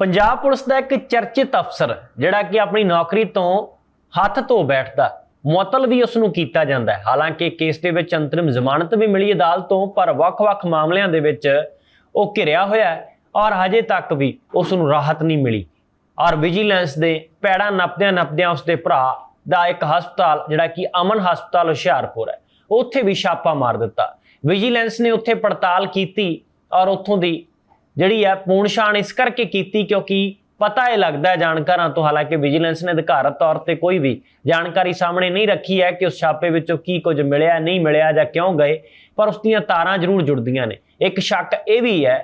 Punjab police ਦਾ ਇੱਕ ਚਰਚਿਤ ਅਫਸਰ, ਜਿਹੜਾ ਕਿ ਆਪਣੀ ਨੌਕਰੀ ਤੋਂ ਹੱਥ ਧੋ ਬੈਠਦਾ, ਮੁਅੱਤਲ ਵੀ ਉਸ ਨੂੰ ਕੀਤਾ ਜਾਂਦਾ ਹੈ। ਹਾਲਾਂਕਿ ਕੇਸ ਦੇ ਵਿੱਚ ਅੰਤਰਿਮ ਜ਼ਮਾਨਤ ਵੀ ਮਿਲੀ ਅਦਾਲਤ ਤੋਂ, ਪਰ ਵੱਖ-ਵੱਖ ਮਾਮਲਿਆਂ ਦੇ ਵਿੱਚ ਉਹ ਘਿਰਿਆ ਹੋਇਆ ਹੈ ਔਰ ਹਜੇ ਤੱਕ ਵੀ ਉਸ ਨੂੰ ਰਾਹਤ ਨਹੀਂ ਮਿਲੀ। ਔਰ ਵਿਜੀਲੈਂਸ ਦੇ ਪੈੜਾ ਨੱਪਦਿਆਂ ਨੱਪਦਿਆਂ ਉਸ ਦੇ ਭਰਾ ਦਾ ਇੱਕ ਹਸਪਤਾਲ, ਜਿਹੜਾ ਕਿ ਅਮਨ ਹਸਪਤਾਲ ਹੁਸ਼ਿਆਰਪੁਰ ਹੈ, ਉੱਥੇ ਵੀ ਛਾਪਾ ਮਾਰ ਦਿੱਤਾ। ਵਿਜੀਲੈਂਸ ਨੇ ਉੱਥੇ ਪੜਤਾਲ ਕੀਤੀ ਔਰ ਉੱਥੋਂ ਦੀ ਜਿਹੜੀ ਹੈ ਪੂਣਛਾਣ ਇਸ ਕਰਕੇ ਕੀਤੀ ਕਿਉਂਕਿ ਪਤਾ ਇਹ ਲੱਗਦਾ ਜਾਣਕਾਰਾਂ ਤੋਂ, ਹਾਲਾਂਕਿ ਵਿਜੀਲੈਂਸ ਨੇ ਅਧਿਕਾਰਤ ਤੌਰ ਤੇ ਕੋਈ ਵੀ ਜਾਣਕਾਰੀ ਸਾਹਮਣੇ ਨਹੀਂ ਰੱਖੀ ਹੈ ਕਿ ਉਸ ਛਾਪੇ ਵਿੱਚੋਂ ਕੀ ਕੁਝ ਮਿਲਿਆ, ਨਹੀਂ ਮਿਲਿਆ ਜਾਂ ਕਿਉਂ ਗਏ, ਪਰ ਉਸ ਦੀਆਂ ਤਾਰਾਂ ਜ਼ਰੂਰ ਜੁੜਦੀਆਂ ਨੇ। ਇੱਕ ਸ਼ੱਕ ਇਹ ਵੀ ਹੈ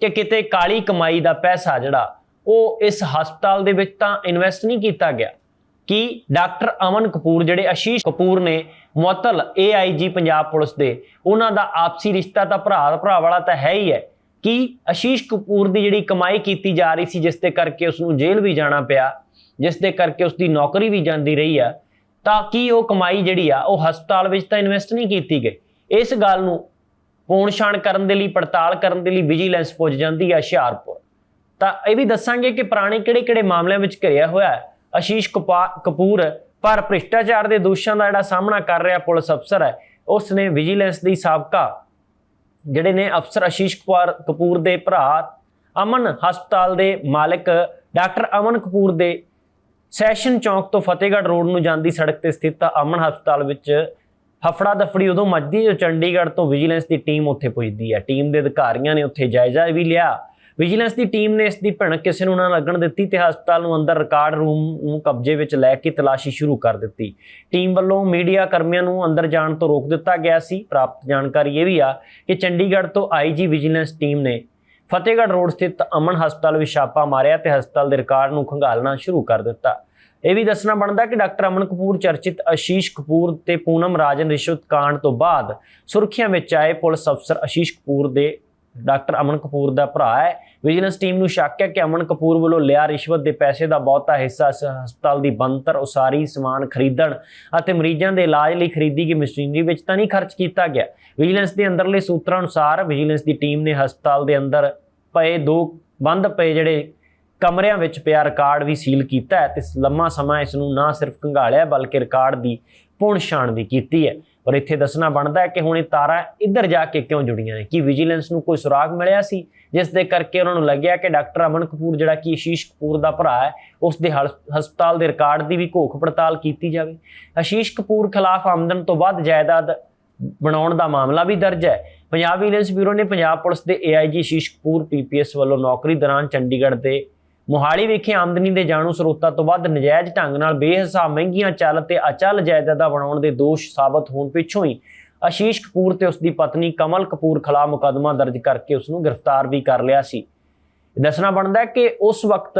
ਕਿ ਕਿਤੇ ਕਾਲੀ ਕਮਾਈ ਦਾ ਪੈਸਾ ਜਿਹੜਾ, ਉਹ ਇਸ ਹਸਪਤਾਲ ਦੇ ਵਿੱਚ ਤਾਂ ਇਨਵੈਸਟ ਨਹੀਂ ਕੀਤਾ ਗਿਆ। ਕਿ ਡਾਕਟਰ ਅਮਨ ਕਪੂਰ, ਜਿਹੜੇ ਅਸ਼ੀਸ਼ ਕਪੂਰ ਨੇ ਮੁਅੱਤਲ ਏਆਈਜੀ ਪੰਜਾਬ ਪੁਲਿਸ ਦੇ, ਉਹਨਾਂ ਦਾ ਆਪਸੀ ਰਿਸ਼ਤਾ ਤਾਂ ਭਰਾ ਭਰਾ ਵਾਲਾ ਤਾਂ ਹੈ ਹੀ ਹੈ। ਕਿ ਅਸ਼ੀਸ਼ ਕਪੂਰ ਦੀ ਜਿਹੜੀ ਕਮਾਈ ਕੀਤੀ ਜਾ ਰਹੀ ਸੀ, ਜਿਸ ਦੇ ਕਰਕੇ ਉਸ ਨੂੰ ਜੇਲ੍ਹ ਵੀ ਜਾਣਾ ਪਿਆ, ਜਿਸ ਦੇ ਕਰਕੇ ਉਸ ਦੀ ਨੌਕਰੀ ਵੀ ਜਾਂਦੀ ਰਹੀ ਆ, ਤਾਂ ਕਿ ਉਹ ਕਮਾਈ ਜਿਹੜੀ ਆ, ਉਹ ਹਸਪਤਾਲ ਵਿੱਚ ਤਾਂ ਇਨਵੈਸਟ ਨਹੀਂ ਕੀਤੀ ਗਈ? ਇਸ ਗੱਲ ਨੂੰ ਪੂਣਛਾਣ ਕਰਨ ਦੇ ਲਈ, ਪੜਤਾਲ ਕਰਨ ਦੇ ਲਈ ਵਿਜੀਲੈਂਸ ਪੁੱਜ ਜਾਂਦੀ ਆ ਹੁਸ਼ਿਆਰਪੁਰ। ਤਾਂ ਇਹ ਵੀ ਦੱਸਾਂਗੇ ਕਿ ਪੁਰਾਣੇ ਕਿਹੜੇ-ਕਿਹੜੇ ਮਾਮਲਿਆਂ ਵਿੱਚ ਘਿਰਿਆ ਹੋਇਆ ਹੈ। ਆਸ਼ੀਸ਼ ਕਪਾ- ਕਪੂਰ ਪਰ ਭ੍ਰਿਸ਼ਟਾਚਾਰ ਦੇ ਦੋਸ਼ਾਂ ਦਾ ਜਿਹੜਾ ਸਾਹਮਣਾ ਕਰ ਰਿਹਾ ਪੁਲਿਸ ਅਫਸਰ ਹੈ ਉਸ ਨੇ ਵਿਜੀਲੈਂਸ ਦੀ ਸਾਬਕਾ ਜਿਹੜੇ ਨੇ ਅਫਸਰ ਆਸ਼ੀਸ਼ ਕੁਮਾਰ ਕਪੂਰ ਦੇ ਭਰਾ, ਅਮਨ ਹਸਪਤਾਲ ਦੇ ਮਾਲਕ, ਡਾਕਟਰ ਅਮਨ ਕਪੂਰ ਦੇ ਸੈਸ਼ਨ ਚੌਂਕ ਤੋਂ ਫਤਿਹਗੜ੍ਹ ਰੋਡ ਨੂੰ ਜਾਂਦੀ ਸੜਕ ਤੇ ਸਥਿਤ ਅਮਨ ਹਸਪਤਾਲ ਵਿੱਚ ਹਫੜਾ ਦਫੜੀ ਉਦੋਂ ਮੱਚਦੀ ਜੋ ਚੰਡੀਗੜ੍ਹ ਤੋਂ ਵਿਜੀਲੈਂਸ ਦੀ ਟੀਮ ਉੱਥੇ ਪੁੱਜਦੀ ਹੈ। ਟੀਮ ਦੇ ਅਧਿਕਾਰੀਆਂ ਨੇ ਉੱਥੇ ਜਾਇਜ਼ਾ ਵੀ ਲਿਆ। ਵਿਜੀਲੈਂਸ ਦੀ ਟੀਮ ਨੇ ਇਸ ਦੀ ਭਿਣਕ ਕਿਸੇ ਨੂੰ ਨਾ ਲੱਗਣ ਦਿੱਤੀ ਤੇ ਹਸਪਤਾਲ ਨੂੰ ਅੰਦਰ ਰਿਕਾਰਡ ਰੂਮ ਨੂੰ ਕਬਜ਼ੇ ਵਿੱਚ ਲੈ ਕੇ ਤਲਾਸ਼ੀ ਸ਼ੁਰੂ ਕਰ ਦਿੱਤੀ। ਟੀਮ ਵੱਲੋਂ ਮੀਡੀਆ ਕਰਮੀਆਂ ਨੂੰ ਅੰਦਰ ਜਾਣ ਤੋਂ ਰੋਕ ਦਿੱਤਾ ਗਿਆ ਸੀ। ਪ੍ਰਾਪਤ ਜਾਣਕਾਰੀ ਇਹ ਵੀ ਆ ਕਿ ਚੰਡੀਗੜ੍ਹ ਤੋਂ ਆਈਜੀ ਵਿਜੀਲੈਂਸ ਟੀਮ ਨੇ ਫਤਿਹਗੜ੍ਹ ਰੋਡ ਸਥਿਤ ਅਮਨ ਹਸਪਤਾਲ ਵਿੱਚ ਛਾਪਾ ਮਾਰਿਆ ਤੇ ਹਸਪਤਾਲ ਦੇ ਰਿਕਾਰਡ ਨੂੰ ਖੰਗਾਲਣਾ ਸ਼ੁਰੂ ਕਰ ਦਿੱਤਾ। ਇਹ ਵੀ ਦੱਸਣਾ ਬਣਦਾ ਕਿ ਡਾਕਟਰ ਅਮਨ ਕਪੂਰ, ਚਰਚਿਤ ਅਸ਼ੀਸ਼ ਕਪੂਰ ਤੇ ਪੂਨਮ ਰਾਜਨ ਰਿਸ਼ਵਤ ਕਾਂਡ ਤੋਂ ਬਾਅਦ ਸੁਰਖੀਆਂ ਵਿੱਚ ਆਏ ਪੁਲਿਸ ਅਫਸਰ ਆਸ਼ੀਸ਼ ਕਪੂਰ ਦੇ ਡਾਕਟਰ ਅਮਨ ਕਪੂਰ ਦਾ ਭਰਾ ਹੈ। ਵਿਜੀਲੈਂਸ ਟੀਮ ਨੂੰ ਸ਼ੱਕ ਹੈ ਕਿ ਅਮਨ ਕਪੂਰ ਵੱਲੋਂ ਲਿਆ ਰਿਸ਼ਵਤ ਦੇ ਪੈਸੇ ਦਾ ਬਹੁਤਾ ਹਿੱਸਾ ਇਸ ਹਸਪਤਾਲ ਦੀ ਬੰਤਰ ਉਸਾਰੀ, ਸਮਾਨ ਖਰੀਦਣ ਅਤੇ ਮਰੀਜ਼ਾਂ ਦੇ ਇਲਾਜ ਲਈ ਖਰੀਦੀ ਗਈ ਮਸ਼ੀਨਰੀ ਵਿੱਚ ਤਾਂ ਨਹੀਂ ਖਰਚ ਕੀਤਾ ਗਿਆ। ਵਿਜੀਲੈਂਸ ਦੇ ਅੰਦਰਲੇ ਸੂਤਰਾਂ ਅਨੁਸਾਰ ਵਿਜੀਲੈਂਸ ਦੀ ਟੀਮ ਨੇ ਹਸਪਤਾਲ ਦੇ ਅੰਦਰ ਪਏ ਦੋ, ਬੰਦ ਪਏ ਜਿਹੜੇ ਕਮਰਿਆਂ ਵਿੱਚ ਪਿਆ ਰਿਕਾਰਡ ਵੀ ਸੀਲ ਕੀਤਾ ਹੈ ਤੇ ਲੰਮਾ ਸਮਾਂ ਇਸ ਨੂੰ ਨਾ ਸਿਰਫ ਕੰਘਾਲਿਆ ਬਲਕਿ ਰਿਕਾਰਡ ਦੀ ਪੁਣ ਛਾਣ ਵੀ ਕੀਤੀ ਹੈ। ਪਰ ਇੱਥੇ ਦੱਸਣਾ ਬਣਦਾ ਹੈ ਕਿ ਹੁਣ ਇਹ ਤਾਰਾਂ ਇੱਧਰ ਜਾ ਕੇ ਕਿਉਂ ਜੁੜੀਆਂ ਨੇ? ਕੀ ਵਿਜੀਲੈਂਸ ਨੂੰ ਕੋਈ ਸੁਰਾਗ ਮਿਲਿਆ ਸੀ? ਜਿਸ ਦੇ ਕਰਕੇ ਉਹਨਾਂ ਨੂੰ ਲੱਗਿਆ ਕਿ ਡਾਕਟਰ ਅਮਨ ਕਪੂਰ, ਜਿਹੜਾ ਕਿ ਆਸ਼ੀਸ਼ ਕਪੂਰ ਦਾ ਭਰਾ ਹੈ, ਉਸ ਦੇ ਹਲ- ਹਸਪਤਾਲ ਦੇ ਰਿਕਾਰਡ ਦੀ ਵੀ ਘੋਖ ਪੜਤਾਲ ਕੀਤੀ ਜਾਵੇ। ਆਸ਼ੀਸ਼ ਕਪੂਰ ਖਿਲਾਫ ਆਮਦਨ ਤੋਂ ਵੱਧ ਜਾਇਦਾਦ ਬਣਾਉਣ ਦਾ ਮਾਮਲਾ ਵੀ ਦਰਜ ਹੈ। ਪੰਜਾਬ ਵਿਜੀਲੈਂਸ ਬਿਊਰੋ ਨੇ ਪੰਜਾਬ ਪੁਲਿਸ ਦੇ ਏਆਈਜੀ ਆਸ਼ੀਸ਼ ਕਪੂਰ ਪੀਪੀਐਸ ਵੱਲੋਂ ਨੌਕਰੀ ਦੌਰਾਨ ਚੰਡੀਗੜ੍ਹ ਦੇ ਮੋਹਾਲੀ ਵਿਖੇ ਆਮਦਨੀ ਦੇ ਜਾਣੂ ਸਰੋਤਾਂ ਤੋਂ ਵੱਧ ਨਜਾਇਜ਼ ਢੰਗ ਨਾਲ ਬੇਹਿਸਾਬ ਮਹਿੰਗੀਆਂ ਚੱਲ ਤੇ ਅਚਲ ਜਾਇਦਾਦਾਂ ਬਣਾਉਣ ਦੇ ਦੋਸ਼ ਸਾਬਤ ਹੋਣ ਪਿੱਛੋਂ ਹੀ ਆਸ਼ੀਸ਼ ਕਪੂਰ ਤੇ ਉਸ ਦੀ ਪਤਨੀ ਕਮਲ ਕਪੂਰ ਖਿਲਾਫ ਮੁਕੱਦਮਾ ਦਰਜ ਕਰਕੇ ਉਸ ਨੂੰ ਗ੍ਰਿਫਤਾਰ ਵੀ ਕਰ ਲਿਆ ਸੀ। ਦੱਸਣਾ ਬਣਦਾ ਹੈ ਕਿ ਉਸ ਵਕਤ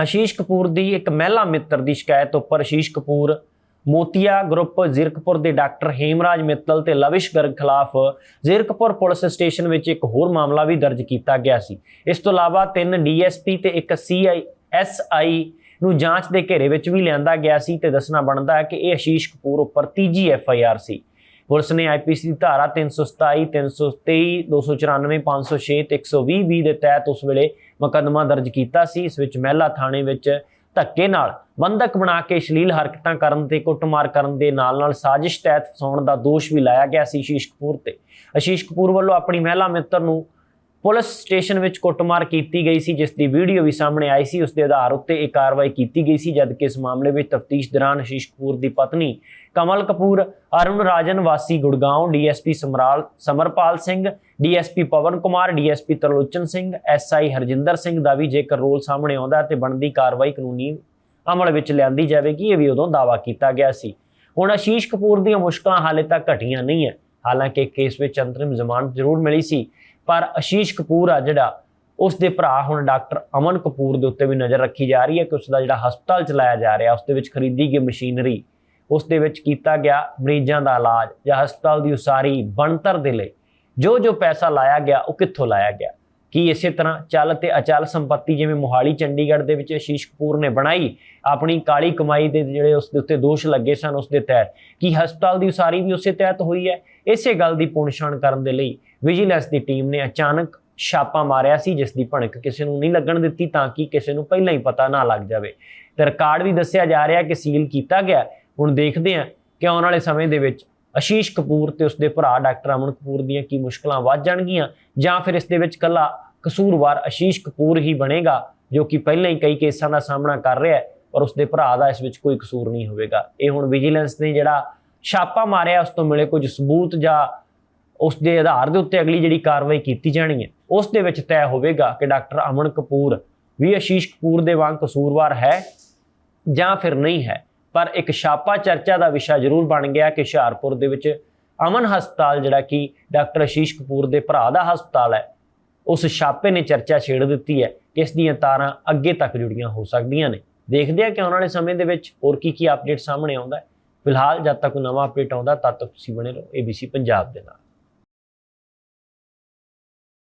ਆਸ਼ੀਸ਼ ਕਪੂਰ ਦੀ ਇੱਕ ਮਹਿਲਾ ਮਿੱਤਰ ਦੀ ਸ਼ਿਕਾਇਤ ਉੱਪਰ ਆਸ਼ੀਸ਼ ਕਪੂਰ ਮੋਤੀਆ ਗਰੁੱਪ ਜ਼ਿਰਕਪੁਰ ਦੇ ਡਾਕਟਰ ਹੇਮਰਾਜ ਮਿੱਤਲ ਤੇ ਲਵਿਸ਼ ਗਰਗ ਖਿਲਾਫ ਜ਼ਿਰਕਪੁਰ ਪੁਲਿਸ ਸਟੇਸ਼ਨ ਵਿੱਚ ਇੱਕ ਹੋਰ ਮਾਮਲਾ ਵੀ ਦਰਜ ਕੀਤਾ ਗਿਆ ਸੀ। ਇਸ ਤੋਂ ਇਲਾਵਾ ਤਿੰਨ ਡੀਐਸਪੀ ਤੇ ਇੱਕ ਸੀਆਈ ਐਸਆਈ ਨੂੰ ਜਾਂਚ ਦੇ ਘੇਰੇ ਵਿੱਚ ਵੀ ਲਿਆਂਦਾ ਗਿਆ ਸੀ ਤੇ ਦੱਸਣਾ ਬਣਦਾ ਹੈ ਕਿ ਇਹ ਆਸ਼ੀਸ਼ ਕਪੂਰ ਉੱਪਰ ਤੀਜੀ ਐਫਆਈਆਰ ਸੀ। ਪੁਲਿਸ ਨੇ ਆਈਪੀਸੀ ਦੀ ਧਾਰਾ 327 323 294 506 ਤੇ 120 ਬੀ ਦੇ ਤਹਿਤ ਉਸ ਵੇਲੇ ਮੁਕੱਦਮਾ ਦਰਜ ਕੀਤਾ ਸੀ। ਇਸ ਵਿੱਚ ਮਹਿਲਾ ਥਾਣੇ ਵਿੱਚ ਧੱਕੇ ਨਾਲ ਬੰਧਕ ਬਣਾ ਕੇ ਅਸ਼ਲੀਲ ਹਰਕਤਾਂ ਕਰਨ ਤੇ ਕੁੱਟਮਾਰ ਕਰਨ ਦੇ ਨਾਲ-ਨਾਲ ਸਾਜ਼ਿਸ਼ ਤਹਿਤ ਫਸਾਉਣ ਦਾ ਦੋਸ਼ ਵੀ ਲਾਇਆ ਗਿਆ ਸੀ ਆਸ਼ੀਸ਼ ਕਪੂਰ ਤੇ। ਅਸ਼ੀਸ਼ ਕਪੂਰ ਵੱਲੋਂ ਆਪਣੀ ਮਹਿਲਾ ਮਿੱਤਰ ਨੂੰ ਪੁਲਿਸ ਸਟੇਸ਼ਨ ਵਿੱਚ ਕੁੱਟਮਾਰ ਕੀਤੀ ਗਈ ਸੀ, ਜਿਸ ਦੀ ਵੀਡੀਓ ਵੀ ਸਾਹਮਣੇ ਆਈ ਸੀ। ਉਸ ਦੇ ਆਧਾਰ ਉੱਤੇ ਇਹ ਕਾਰਵਾਈ ਕੀਤੀ ਗਈ ਸੀ, ਜਦਕਿ ਇਸ ਮਾਮਲੇ ਵਿੱਚ ਤਫਤੀਸ਼ ਦੌਰਾਨ ਅਸ਼ੀਸ਼ ਕਪੂਰ ਦੀ ਪਤਨੀ ਕਮਲ ਕਪੂਰ, ਅਰੁਣ ਰਾਜਨ ਵਾਸੀ Gurgaon DSP Samral, Samarpal Singh, DSP Pawan Kumar, DSP Tarlochan Singh, SI Harjinder Singh ਦਾ ਵੀ ਜੇਕਰ ਰੋਲ ਸਾਹਮਣੇ ਆਉਂਦਾ ਹੈ ਤੇ ਬਣਦੀ ਕਾਰਵਾਈ ਕਾਨੂੰਨੀ ਅਮਲ ਵਿੱਚ ਲਿਆਂਦੀ ਜਾਵੇਗੀ, ਇਹ ਵੀ ਉਦੋਂ ਦਾਵਾ ਕੀਤਾ ਗਿਆ ਸੀ। ਹੁਣ ਅਸ਼ੀਸ਼ ਕਪੂਰ ਦੀਆਂ ਮੁਸ਼ਕਲਾਂ ਹਾਲੇ ਤੱਕ ਘਟੀਆਂ ਨਹੀਂ ਹੈ। ਹਾਲਾਂਕਿ ਕੇਸ ਵਿੱਚ ਅੰਤਰਿਮ ਜ਼ਮਾਨਤ ਜ਼ਰੂਰ ਮਿਲੀ ਸੀ। ਪਰ ਅਸ਼ੀਸ਼ ਕਪੂਰ ਆ ਜਿਹੜਾ ਉਸ ਦੇ ਭਰਾ ਹੁਣ ਡਾਕਟਰ ਅਮਨ ਕਪੂਰ ਦੇ ਉੱਤੇ ਵੀ ਨਜ਼ਰ ਰੱਖੀ ਜਾ ਰਹੀ ਹੈ ਕਿ ਉਸ ਦਾ ਜਿਹੜਾ ਹਸਪਤਾਲ ਚਲਾਇਆ ਜਾ ਰਿਹਾ ਉਸ ਦੇ ਵਿੱਚ ਖਰੀਦੀ ਗਈ ਮਸ਼ੀਨਰੀ ਉਸ ਦੇ ਵਿੱਚ ਕੀਤਾ ਗਿਆ ਮਰੀਜ਼ਾਂ ਦਾ ਇਲਾਜ ਜਾਂ ਹਸਪਤਾਲ ਦੀ ਉਸਾਰੀ ਬਣਤਰ ਦੇ ਲਈ ਜੋ ਜੋ ਪੈਸਾ ਲਾਇਆ ਗਿਆ, ਉਹ ਕਿੱਥੋਂ ਲਾਇਆ ਗਿਆ? ਕੀ ਇਸੇ ਤਰ੍ਹਾਂ ਚੱਲ ਤੇ ਅਚਲ ਸੰਪਤੀ ਜਿਵੇਂ ਮੋਹਾਲੀ, ਚੰਡੀਗੜ੍ਹ ਦੇ ਵਿੱਚ ਅਸ਼ੀਸ਼ ਕਪੂਰ ਨੇ ਬਣਾਈ, ਆਪਣੀ ਕਾਲੀ ਕਮਾਈ ਦੇ ਜਿਹੜੇ ਉਸ ਦੇ ਉੱਤੇ ਦੋਸ਼ ਲੱਗੇ ਸਨ ਉਸ ਦੇ ਤਹਿਤ, ਕਿ ਹਸਪਤਾਲ ਦੀ ਉਸਾਰੀ ਵੀ ਉਸੇ ਤਹਿਤ ਹੋਈ ਹੈ? ਇਸੇ ਗੱਲ ਦੀ ਪੁਣਛਾਣ ਕਰਨ ਦੇ ਲਈ ਵਿਜੀਲੈਂਸ ਦੀ ਟੀਮ ਨੇ ਅਚਾਨਕ ਛਾਪਾ ਮਾਰਿਆ ਸੀ, ਜਿਸ ਦੀ ਭਣਕ ਕਿਸੇ ਨੂੰ ਨਹੀਂ ਲੱਗਣ ਦਿੱਤੀ ਤਾਂ ਕਿ ਕਿਸੇ ਨੂੰ ਪਹਿਲਾਂ ਹੀ ਪਤਾ ਨਾ ਲੱਗ ਜਾਵੇ। ਤੇ ਰਿਕਾਰਡ ਵੀ ਦੱਸਿਆ ਜਾ ਰਿਹਾ ਕਿ ਸੀਲ ਕੀਤਾ ਗਿਆ। ਹੁਣ ਦੇਖਦੇ ਹਾਂ ਕਿ ਆਉਣ ਵਾਲੇ ਸਮੇਂ ਦੇ ਵਿੱਚ ਅਸ਼ੀਸ਼ ਕਪੂਰ ਤੇ ਉਸਦੇ ਭਰਾ ਡਾਕਟਰ ਅਮਨ ਕਪੂਰ ਦੀਆਂ ਕੀ ਮੁਸ਼ਕਲਾਂ ਵੱਧ ਜਾਣਗੀਆਂ ਜਾਂ ਫਿਰ ਇਸ ਦੇ ਵਿੱਚ ਕੱਲਾ ਕਸੂਰਵਾਰ ਆਸ਼ੀਸ਼ ਕਪੂਰ ਹੀ ਬਣੇਗਾ, ਜੋ ਕਿ ਪਹਿਲਾਂ ਹੀ ਕਈ ਕੇਸਾਂ ਦਾ ਸਾਹਮਣਾ ਕਰ ਰਿਹਾ ਹੈ ਪਰ ਉਸਦੇ ਭਰਾ ਦਾ ਇਸ ਵਿੱਚ ਕੋਈ ਕਸੂਰ ਨਹੀਂ ਹੋਵੇਗਾ। ਇਹ ਹੁਣ ਵਿਜੀਲੈਂਸ ਨੇ ਜਿਹੜਾ ਛਾਪਾ ਮਾਰਿਆ, ਉਸ ਤੋਂ ਮਿਲੇ ਕੁਝ ਸਬੂਤ ਜਾਂ ਉਸ ਦੇ ਆਧਾਰ ਦੇ ਉੱਤੇ ਅਗਲੀ ਜਿਹੜੀ ਕਾਰਵਾਈ ਕੀਤੀ ਜਾਣੀ ਹੈ, ਉਸ ਦੇ ਵਿੱਚ ਤੈਅ ਹੋਵੇਗਾ ਕਿ ਡਾਕਟਰ ਅਮਨ ਕਪੂਰ ਵੀ ਆਸ਼ੀਸ਼ ਕਪੂਰ ਦੇ ਵਾਂਗ ਕਸੂਰਵਾਰ ਹੈ ਜਾਂ ਫਿਰ ਨਹੀਂ ਹੈ। ਪਰ ਇੱਕ ਛਾਪਾ ਚਰਚਾ ਦਾ ਵਿਸ਼ਾ ਜ਼ਰੂਰ ਬਣ ਗਿਆ ਕਿ ਹੁਸ਼ਿਆਰਪੁਰ ਦੇ ਵਿੱਚ ਅਮਨ ਹਸਪਤਾਲ ਜਿਹੜਾ ਕਿ ਡਾਕਟਰ ਆਸ਼ੀਸ਼ ਕਪੂਰ ਦੇ ਭਰਾ ਦਾ ਹਸਪਤਾਲ ਹੈ। ਉਸ ਛਾਪੇ ਨੇ ਚਰਚਾ ਛੇੜ ਦਿੱਤੀ ਹੈ ਕਿ ਇਸ ਦੀਆਂ ਤਾਰਾਂ ਅੱਗੇ ਤੱਕ ਜੁੜੀਆਂ ਹੋ ਸਕਦੀਆਂ ਨੇ। ਦੇਖਦੇ ਹਾਂ ਕਿ ਆਉਣ ਵਾਲੇ ਸਮੇਂ ਦੇ ਵਿੱਚ ਹੋਰ ਕੀ ਕੀ ਅਪਡੇਟ ਸਾਹਮਣੇ ਆਉਂਦਾ ਹੈ। ਫਿਲਹਾਲ ਜਦ ਤੱਕ ਕੋਈ ਨਵਾਂ ਅਪਡੇਟ ਆਉਂਦਾ, ਤਦ ਤੱਕ ਤੁਸੀਂ ਬਣੇ ਰਹੋ ABC ਪੰਜਾਬ ਦੇ ਨਾਲ।